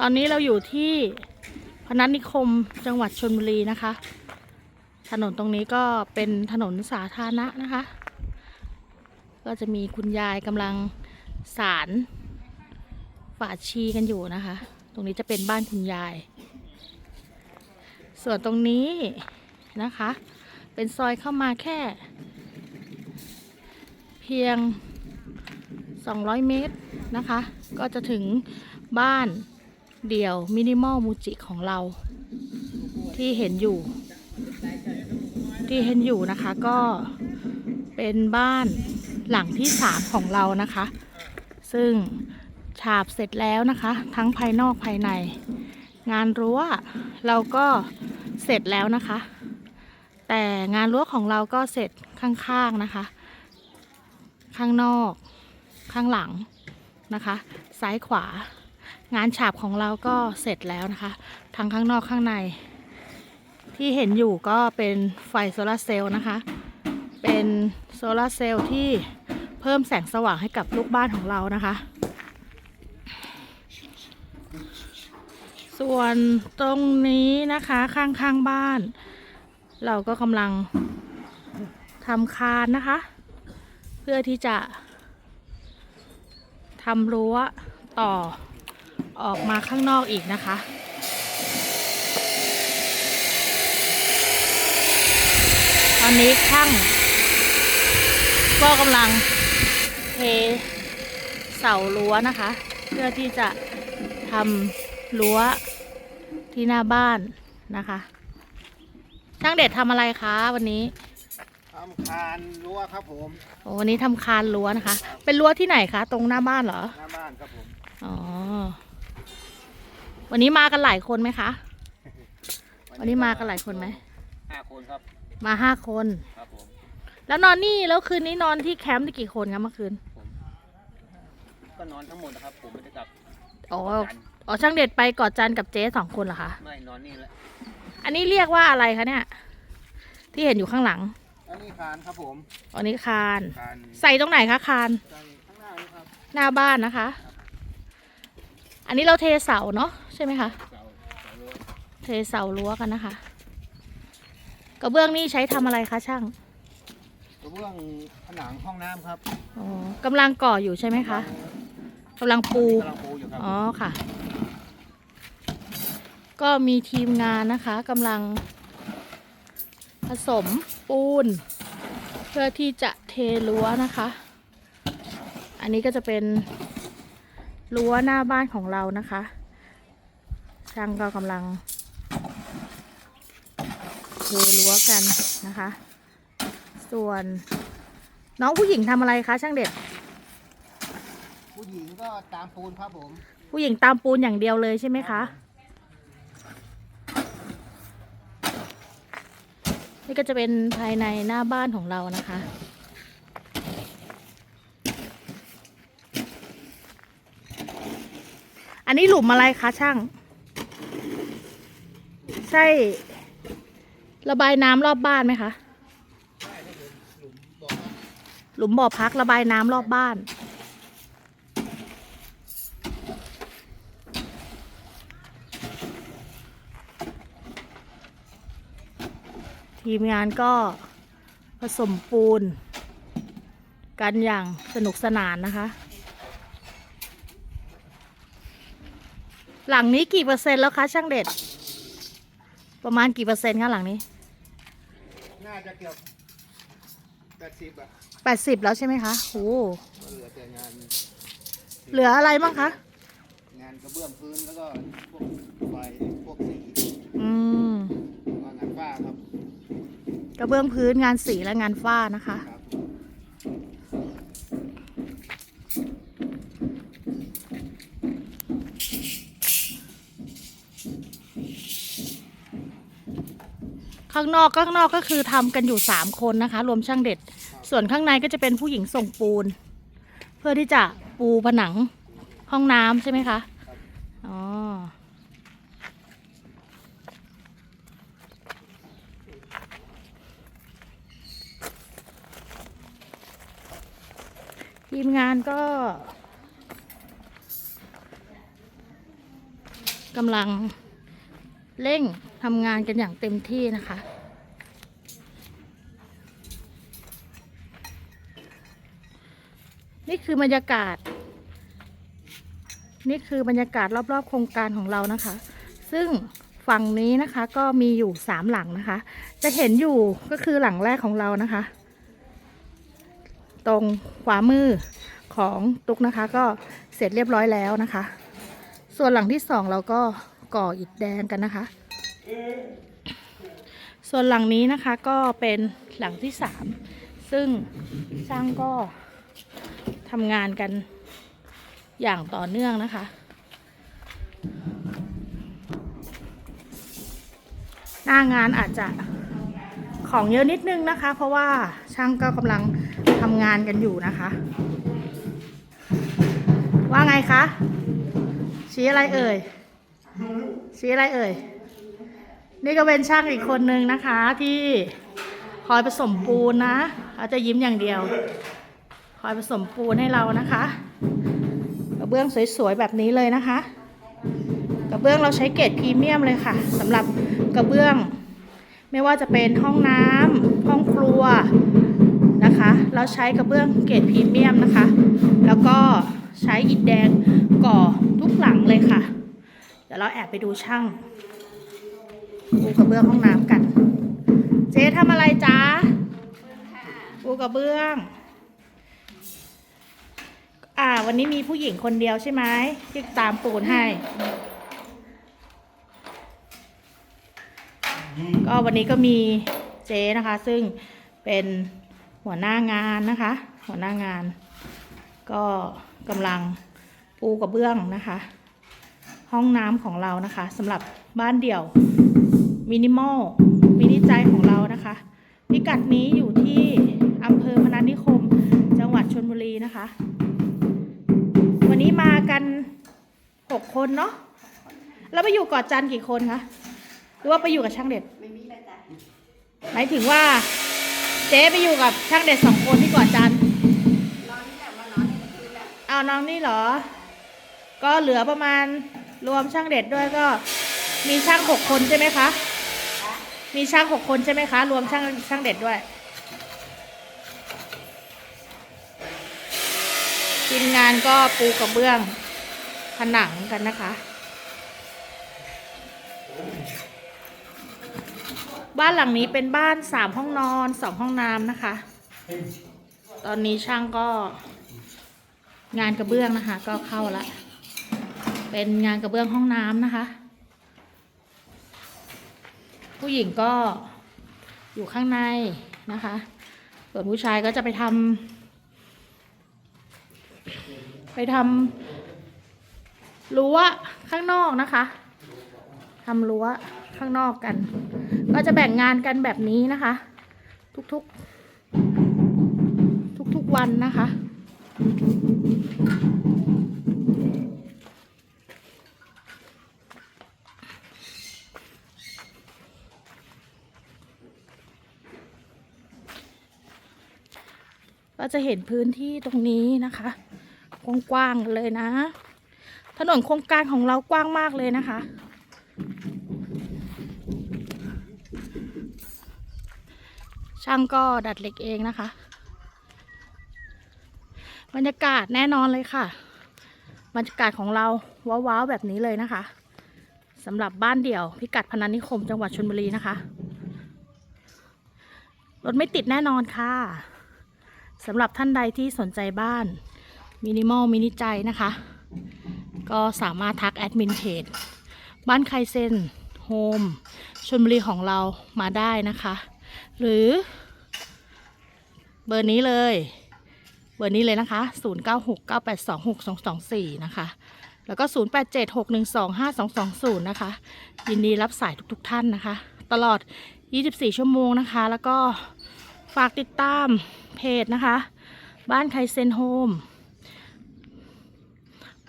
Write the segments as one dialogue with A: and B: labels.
A: ตอนนี้เราอยู่ที่พนัสนิคมจังหวัดชนบุรีนะคะ ถนนตรงนี้ก็เป็นถนนสาธารณะนะคะ ก็จะมีคุณยายกำลังสารฝาชีกันอยู่นะคะ ตรงนี้จะเป็นบ้านคุณยาย ส่วนตรงนี้นะคะ เป็นซอยเข้ามาแค่ เพียง 200 เมตรนะคะ ก็จะถึงบ้าน เดี่ยวมินิมอลมูจิของเรา ที่เห็นอยู่ ที่เห็นอยู่นะคะก็เป็นบ้านหลังที่สามของเรานะคะ ซึ่งฉาบเสร็จแล้วนะคะ ทั้งภายนอกภายใน งานรั้วเราก็เสร็จแล้วนะคะ แต่งานรั้วของเราก็เสร็จข้างๆนะคะ ข้างนอก ข้างหลังนะคะ ซ้ายขวา งานฉาบของเราก็เสร็จแล้วนะคะ ทั้งข้างนอกข้างใน ที่เห็นอยู่ก็เป็นไฟโซลาร์เซลล์นะคะ เป็นโซลาร์เซลล์ที่เพิ่มแสงสว่างให้กับลูกบ้านของเรานะคะ ส่วนตรงนี้นะคะข้างๆบ้าน เราก็กำลังทำคานนะคะ เพื่อที่จะทำรั้วต่อ ออกมาข้างนอกอีกนะคะตอนนี้ช่างก็กำลังเทเสารั้วนะคะ เพื่อที่จะทำรั้วที่หน้าบ้านนะคะ ช่างเด็ดทำอะไรคะวันนี้
B: ทำคานรั้วครับผม
A: โอ้วันนี้ทำคานรั้วนะคะ เป็นรั้วที่ไหนคะ ตรงหน้าบ้านเหรอ
B: หน้าบ้านครับผม
A: อ๋อ วันนี้มากันหลายคนไหมคะ วันนี้มากันหลายคนไหม
B: ห้าคนครับ
A: มาห้าคน
B: ครับผม
A: แล้วนอนนี่แล้วคืนนี้นอนที่แคมป์ได้กี่คนคะเมื่อคืน
B: ก็นอนทั้งหมดนะครับ ผมไม่ได้กลับ
A: อ๋อ
B: จันทร์
A: อ๋อช่างเด็ดไปกอดจันกับเจ๊สองคนเหรอคะ
B: ไม่นอนนี่แหละ
A: อันนี้เรียกว่าอะไรคะเนี่ย ที่เห็นอยู่ข้างหลัง
B: อันนี้คานครับผม
A: อันนี้คาน
B: คาน
A: ใส่ตรงไหนคะคาน
B: ใส่ข้างหน้านี่ครับ
A: หน้าบ้านนะคะ อันนี้เราเทเสาเนาะ ใช่ไหมคะ
B: เสาเสารั้ว
A: เทเสารั้วกันนะคะ กระเบื้องนี่ใช้ทำอะไรคะช่าง
B: กระเบื้องผนังห้องน้ำครับ
A: อ๋อกำลังก่ออยู่ใช่ไหมคะกำลังปู
B: กำลังปูอยู่ครับ
A: อ๋อค่ะ ก็มีทีมงานนะคะกำลังผสมปูน เพื่อที่จะเทรั้วนะคะ อันนี้ก็จะเป็นรั้วหน้าบ้านของเรานะคะ ช่างก็กำลังเทรั้วกันนะคะ ส่วน น้องผู้หญิงทำอะไรคะช่างเด็ด
B: ผู้หญิงก็ตามปูนครับผม
A: ผู้หญิงตามปูนอย่างเดียวเลยใช่ไหมคะ นี่ก็จะเป็นภายในหน้าบ้านของเรานะคะอันนี้หลุมอะไรคะช่าง ใช่ระบายน้ำรอบบ้านไหมคะ หลุมบ่อพักระบายน้ำรอบบ้าน ทีมงานก็ผสมปูน กันอย่างสนุกสนานนะคะ หลังนี้กี่เปอร์เซ็นต์แล้วคะช่างเด็ด ประมาณกี่เปอร์เซ็นต์คะหลังนี้
B: น่าจะเกือบแปดสิบอะ
A: แปดสิบแล้วใช่ไหมคะโอ้
B: ก็เหลือแต่งาน
A: เหลืออะไรบ้างคะ
B: งานกระเบื้องพื้นแล้วก็พวกไฟพวกสี
A: อืม
B: ว่างานฝ้าครับ
A: กระเบื้องพื้นงานสีและงานฝ้านะคะ
B: ครับ
A: ข้างนอกข้างนอกก็คือทำกันอยู่สามคนนะคะ รวมช่างเด็ด ส่วนข้างในก็จะเป็นผู้หญิงส่งปูน เพื่อที่จะปูผนังห้องน้ำใช่ไหมคะอ๋อทีมงานก็กำลังเร่ง ทำงานกันอย่างเต็มที่นะคะ นี่คือบรรยากาศ นี่คือบรรยากาศรอบๆ โครงการของเรานะคะ ซึ่งฝั่งนี้นะคะก็มีอยู่สามหลังนะคะ จะเห็นอยู่ก็คือหลังแรกของเรานะคะ ตรงขวามือของตุ๊กนะคะก็เสร็จเรียบร้อยแล้วนะคะ ส่วนหลังที่สองเราก็ก่ออิฐแดงกันนะคะ ส่วนหลังนี้นะคะก็เป็นหลังที่สามซึ่งช่างก็ทำงานกันอย่างต่อเนื่องนะคะ หน้างานอาจจะของเยอะนิดนึงนะคะ เพราะว่าช่างก็กำลังทำงานกันอยู่นะคะ ว่าไงคะ ชี้อะไรเอ่ย ชี้อะไรเอ่ย นี่ก็เป็นช่างอีกคนนึงนะคะที่คอยผสมปูนนะเขาจะยิ้มอย่างเดียว คอยผสมปูนให้เรานะคะกระเบื้องสวยๆแบบนี้เลยนะคะ กระเบื้องเราใช้เกรดพรีเมียมเลยค่ะสำหรับกระเบื้อง ไม่ว่าจะเป็นห้องน้ำห้องครัวนะคะ เราใช้กระเบื้องเกรดพรีเมียมนะคะ แล้วก็ใช้อิฐแดงก่อทุกหลังเลยค่ะ เดี๋ยวเราแอบไปดูช่าง ปูกระเบื้องห้องน้ำกัน เจ๊ทำอะไรจ๊ะปูกระเบื้อง อ่า วันนี้มีผู้หญิงคนเดียวใช่ไหมที่ตามปูนให้ ก็วันนี้ก็มีเจ๊นะคะ ซึ่งเป็นหัวหน้างานนะคะ หัวหน้างาน ก็กำลังปูกระเบื้องนะคะ ห้องน้ำของเรานะคะสำหรับบ้านเดี่ยว มินิมอลมินิใจของเรานะคะ พิกัดนี้อยู่ที่อำเภอพนัสนิคม จังหวัดชลบุรีนะคะ วันนี้มากันหกคนเนาะแล้วไปอยู่เกาะจันกี่คนคะหรือว่าไปอยู่กับช่างเด็ด
C: ไม่มีเลยจ้ะ
A: หมายถึงว่า เจ๊ไปอยู่กับช่างเด็ดสองคนที่เกาะจัน
C: นอนนี่แหละมานอนในคืนแล้ว
A: เอาน้องนี่เหรอ ก็เหลือประมาณรวมช่างเด็ดด้วยก็มีช่างหกคนใช่ไหมคะ มีช่างหกคนใช่ไหมคะ รวมช่างช่างเด็ดด้วย ทีมงานก็ปูกระเบื้องผนังกันนะคะ บ้านหลังนี้เป็นบ้านสามห้องนอนสองห้องน้ำนะคะ ตอนนี้ช่างก็ งานกระเบื้องนะคะ ก็เข้าละ เป็นงานกระเบื้องห้องน้ำนะคะ ผู้หญิงก็อยู่ข้างในนะคะ ส่วนผู้ชายก็จะไปทำไปทำรั้วข้างนอกนะคะทำรั้วข้างนอกกัน ก็จะแบ่งงานกันแบบนี้นะคะ ทุกๆ ทุกๆวันนะคะ ก็จะเห็นพื้นที่ตรงนี้นะคะกว้างๆเลยนะ ถนนโครงการของเรากว้างมากเลยนะคะ ช่างก็ดัดเหล็กเองนะคะ บรรยากาศแน่นอนเลยค่ะ บรรยากาศของเราว้าวๆแบบนี้เลยนะคะสำหรับบ้านเดี่ยว พิกัดพนัสนิคมจังหวัดชลบุรีนะคะรถไม่ติดแน่นอนค่ะ สำหรับท่านใดที่สนใจบ้านมินิมอลมินิใจนะคะ ก็สามารถทักแอดมินเพจบ้านไคเซนโฮมชลบุรีของเรามาได้นะคะ หรือ เบอร์นี้เลย เบอร์นี้เลยนะคะ 0969826224 นะคะ แล้วก็ 0876125220 นะคะ ยินดีรับสายทุกๆท่านนะคะ ตลอด 24 ชั่วโมงนะคะ แล้วก็ ฝากติดตามเพจนะคะ บ้านไคเซนโฮม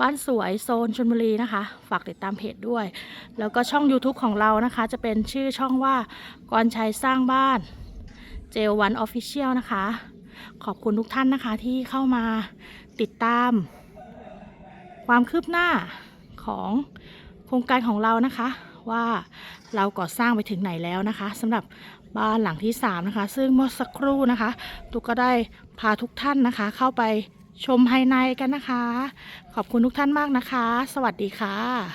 A: บ้านสวยโซนชลบุรีนะคะ ฝากติดตามเพจด้วย แล้วก็ช่อง YouTube ของเรานะคะ จะเป็นชื่อช่องว่ากรชัยสร้างบ้านเจลวันออฟฟิเชียลนะคะ ขอบคุณทุกท่านนะคะที่เข้ามาติดตาม ความคืบหน้าของโครรงการของเรานะคะ ว่าเราก่อสร้างไปถึงไหนแล้วนะคะสำหรับ บ้านหลังที่3นะคะ ซึ่งเมื่อสักครู่นะคะ ตุกก็ได้พาทุกท่านนะคะ เข้าไปชมภายในกันนะคะ ขอบคุณทุกท่านมากนะคะ สวัสดีค่ะ